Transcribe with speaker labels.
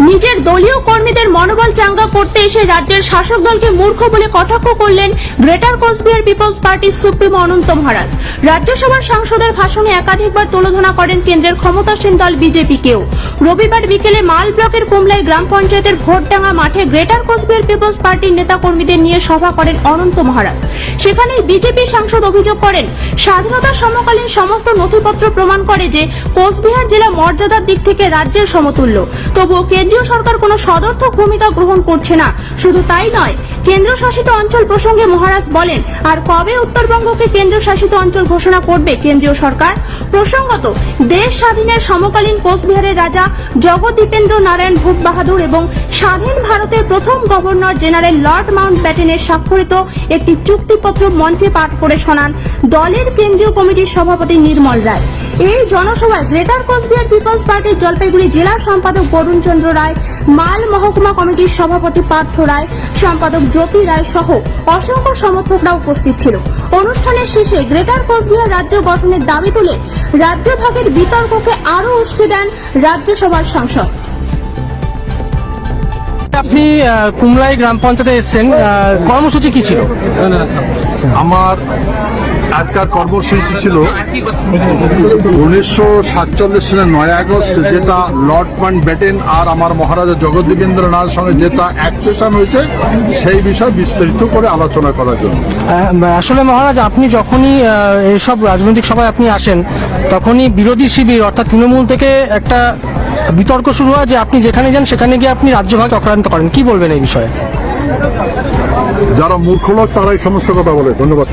Speaker 1: নিজের দলীয় কর্মীদের মনোবল চাঙ্গা করতে এসে রাজ্যের শাসক দলকে মূর্খ বলে কটাক্ষ করলেন গ্রেটার কোচবিহার পিপলস পার্টির সুপ্রিমো অনন্ত মহারাজ। রাজ্যসভার সাংসদের ভাষণে একাধিকবার তুলোধনা করেন কেন্দ্রের ক্ষমতাসীন দল বিজেপিকেও। রবিবার বিকেলে মাল ব্লকের কুমলাই গ্রাম পঞ্চায়েতের ভোটডাঙ্গা মাঠে গ্রেটার কোচবিহার পিপলস পার্টির নেতা কর্মীদের নিয়ে সভা করেন অনন্ত মহারাজ। সেখানে বিজেপি সাংসদ অভিযোগ করেন, স্বাধীনতা সমকালীন সমস্ত নথিপত্র প্রমাণ করে যে কোচবিহার জেলা মর্যাদার দিক থেকে রাজ্যের সমতুল্য। তবুও কেন্দ্রীয় সরকার কোনো সদর্থক ভূমিকা গ্রহণ করছে না। শুধু তাই নয় কেন্দ্রশাসিত অঞ্চল প্রসঙ্গে মহারাজ বলেন, আর কবে উত্তরবঙ্গকে কেন্দ্রশাসিত অঞ্চল ঘোষণা করবে কেন্দ্রীয় সরকার? প্রসঙ্গত, দেশ স্বাধীনের সমকালীন কোচবিহারের রাজা জগদীপেন্দ্র নারায়ণ ভূপ বাহাদুর এবং স্বাধীন ভারতের প্রথম গভর্নর জেনারেল লর্ড মাউন্ট ব্যাটেনের স্বাক্ষরিত একটি চুক্তিপত্র মঞ্চে পাঠ করে শোনান দলের কেন্দ্রীয় কমিটির সভাপতি নির্মল রায়। এই জনসভায় গ্রেটার কোচবিহার পিপলস পার্টির জলপাইগুড়ি জেলা সম্পাদক বরুণ চন্দ্র রায় মাল মহকুমা কমিটির সভাপতি পার্থ রায়, সম্পাদক জ্যোতি রায় সহ অসংখ্য সমর্থকরা উপস্থিত ছিল। অনুষ্ঠানের শেষে গ্রেটার কোচবিহার রাজ্য গঠনের দাবি তুলে রাজ্য ভাগের বিতর্ককে আরও উস্কে দেন রাজ্যসভার সাংসদ।
Speaker 2: আপনি কুমলাই গ্রাম পঞ্চায়েতে এসেছেন কর্মসূচি কি ছিল?
Speaker 3: আমার আজকাল কর্মসূচি ছিল উনিশশো সাতচল্লিশ সালের নয় আগস্ট যেটা লর্ড পয়েন্ট ব্যাটেন আর আমার মহারাজা জগদ্দীপেন্দ্র নাথের সঙ্গে যেটা অ্যাক্সেশন হয়েছে সেই বিষয়ে বিস্তারিত করে আলোচনা করার জন্য।
Speaker 2: আসলে মহারাজ আপনি যখনই এইসব রাজনৈতিক সভায় আপনি আসেন তখনই বিরোধী শিবির অর্থাৎ তৃণমূল থেকে একটা বিতর্ক শুরু হয় যে আপনি যেখানে যান সেখানে গিয়ে আপনি রাজ্যভাগ চক্রান্ত করেন। কি বলবেন এই বিষয়ে?
Speaker 3: যারা মূর্খ লোক তারাই সমস্ত কথা বলে। ধন্যবাদ।